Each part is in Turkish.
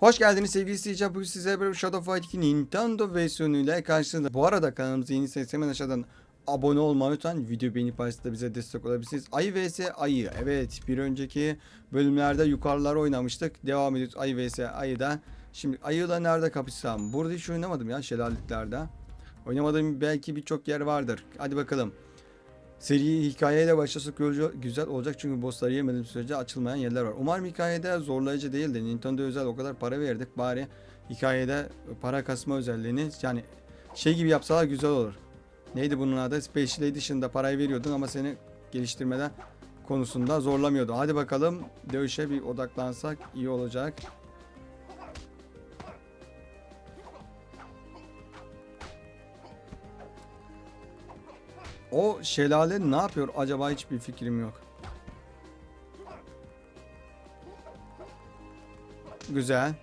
Hoş geldiniz sevgili izleyiciler. Bugün size bir Shadow Fight 2 Nintendo versiyonuyla karşınızda. Bu arada kanalımıza yeni hemen aşağıdan abone olmayı lütfen. Video beğenip paylaşıp bize destek olabilirsiniz. Ayı vs Ayı. Evet bir önceki bölümlerde yukarılara oynamıştık. Devam ediyoruz Ayı vs Ayı'da. Şimdi Ayı'la nerede kapışsam? Burada hiç oynamadım ya şelaletlerde. Oynamadığım belki birçok yer vardır. Hadi bakalım. Seri hikayeyle başlasak güzel olacak çünkü bossları yemediğim sürece açılmayan yerler var. Umarım hikayede zorlayıcı değildir. Nintendo özel o kadar para verdik bari hikayede para kasma özelliğini yani şey gibi yapsalar güzel olur. Neydi bunun adı? Special Edition'da parayı veriyordun ama seni geliştirmeden konusunda zorlamıyordu. Hadi bakalım dövüşe bir odaklansak iyi olacak. O şelale ne yapıyor acaba hiçbir fikrim yok. Güzel.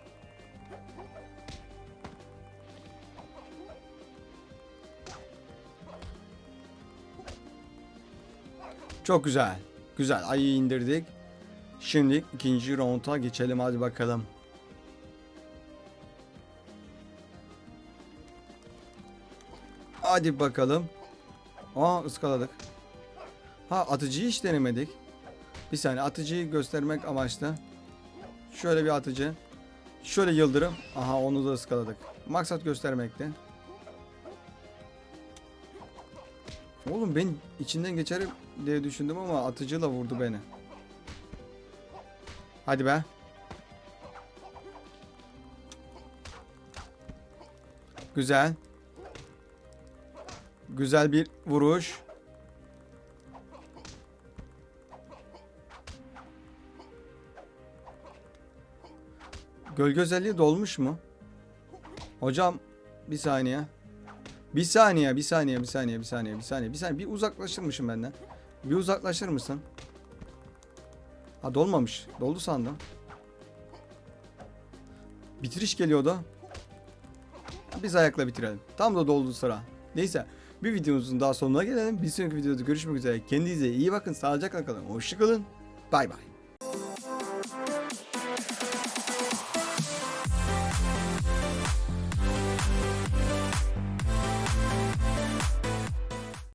Çok güzel. Güzel. Ayı indirdik. Şimdi ikinci rounda geçelim hadi bakalım. Hadi bakalım. Aa ıskaladık. Ha atıcıyı hiç denemedik. Bir saniye atıcıyı göstermek amaçlı. Şöyle bir atıcı. Şöyle yıldırım. Aha onu da ıskaladık. Maksat göstermekte. Oğlum ben içinden geçerim diye düşündüm ama atıcıyla vurdu beni. Hadi be. Güzel. Güzel bir vuruş. Gölge özelliği dolmuş mu? Hocam bir saniye. Bir saniye, bir saniye, bir saniye, bir saniye, bir saniye, bir saniye. Bir uzaklaşır mısın benden? Bir uzaklaşır mısın? Ha dolmamış. Doldu sandım. Bitiriş geliyordu. Biz ayakla bitirelim. Tam da doldu sıra. Neyse. Bir videomuzun daha sonuna gelelim. Bir sonraki videoda görüşmek üzere. Kendinize iyi bakın. Sağlıcakla kalın. Hoşçakalın. Bay bay.